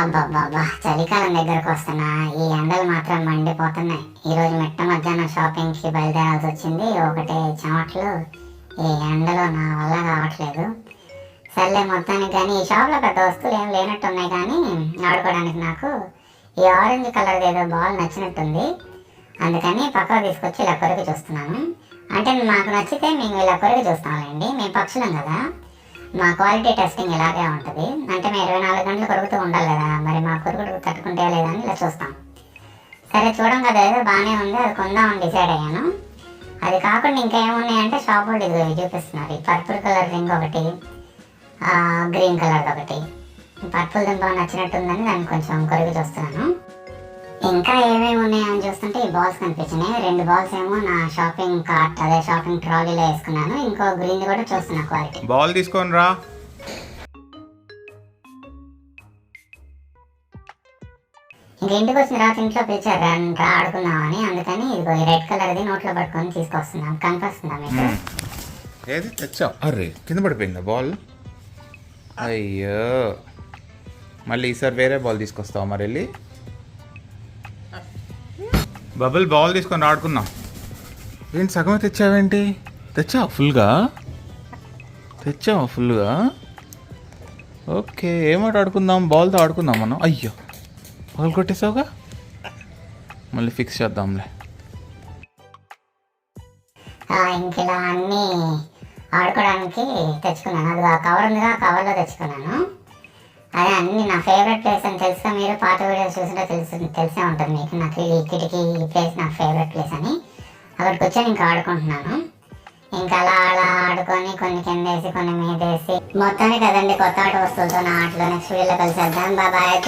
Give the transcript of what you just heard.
అబ్బాబ్బాబ్బా చలికాలం దగ్గరకు వస్తున్నా. ఈ ఎండలు మాత్రం మండిపోతున్నాయి. ఈరోజు మిట్ట మధ్యాహ్నం షాపింగ్కి బయలుదేరాల్సి వచ్చింది. ఒకటే చెమట్లు ఈ ఎండలో నా వల్ల రావట్లేదు. సర్లే మొత్తానికి కానీ ఈ షాప్లో పెద్ద వస్తువులు ఏం లేనట్టు ఉన్నాయి కానీ ఆడుకోవడానికి నాకు ఈ ఆరెంజ్ కలర్ ఏదో బాల్ నచ్చినట్టుంది. అందుకని పక్కకు తీసుకొచ్చి ఇలా కొరికి చూస్తున్నాను. అంటే మాకు నచ్చితే మేము ఇలా కొరికి చూస్తామండి మేము పక్షులం కదా. మా క్వాలిటీ టెస్టింగ్ ఇలాగే ఉంటుంది. అంటే మేము ఇరవై నాలుగు గంటలు కొరుకుతూ ఉండాలి కదా మరి మా కొరుకుడు తట్టుకుంటే లేదా అని ఇలా చూస్తాం. సరే చూడం కదా ఏదో బాగానే ఉంది అది కొందామని డిసైడ్ అయ్యాను. అది కాకుండా ఇంకా ఏమున్నాయంటే షాప్ వాళ్ళు ఇది చూపిస్తున్నారు. ఈ పర్పుల్ కలర్ రింగ్ ఒకటి గ్రీన్ కలర్ ఒకటి. పర్పుల్ రింగ్ నచ్చినట్టుందని దాన్ని కొంచెం కొరికి చూస్తున్నాను. ఇంకా ఏమేమి ఉన్నాయని చూస్తుంటే ఈ బాల్స్ కనిపించినాయి. రెండు బాల్స్ ఏమో నా షాపింగ్ కార్ట్ అదే షాపింగ్ ట్రాలీలో వేసుకున్నాను. ఇంకో గ్రీన్ కూడా చూస్తున్నా క్వాలిటీ. బాల్ తీసుకొని రా. ఇంక ఇంటికి వచ్చిన తర్వాత ఇంట్లో పిలిచారు రా ఆడుకుందామని అందుకని ఇదిగో ఈ రెడ్ కలర్ది నోట్లో పట్టుకొని తీసుకొస్తున్నాం. కనిపిస్తుందా మీకు? ఏది? తెచ్చావు? అరే కింద పడిపోయిందా బాల్ అయ్యో. మళ్ళీ ఈసారి వేరే బాల్ తీసుకొస్తావా మరి వెళ్ళి బబుల్ బాల్ తీసుకొని ఆడుకుందాం. ఏంటి సగమే తెచ్చావేంటి? తెచ్చావా ఫుల్గా? తెచ్చావా ఫుల్గా? ఓకే ఏమాట ఆడుకుందాం? బాల్తో ఆడుకుందాం మనం. అయ్యో బాల్ కొట్టేసావుగా? మళ్ళీ ఫిక్స్ చేద్దాంలే. ఆ, ఇంక ఇలా అన్ని ఆడుకోవడానికి తెచ్చుకున్నాను. అది కవర్ ఉందిగా కవర్లో తెచ్చుకున్నాను. అదే అన్ని నా ఫేవరెట్ ప్లేస్ అని తెలుసా మీరు? పాత వీడియోస్ చూస్తుంటే తెలుసు తెలిసే ఉంటుంది. మీకు నాకు ఈ కిటికీ ఈ ప్లేస్ నా ఫేవరెట్ ప్లేస్ అని. అక్కడికి వచ్చి ఇంకా ఆడుకుంటున్నాను. ఇంకా అలా అలా ఆడుకొని కొన్ని కింద వేసి కొన్ని మీద వేసి మొత్తానికి కదండి కొత్త ఆట వస్తువులతో నా ఆటలో నెక్స్ట్ వీడియోలో కలిసేద్దాం. బాబాయ్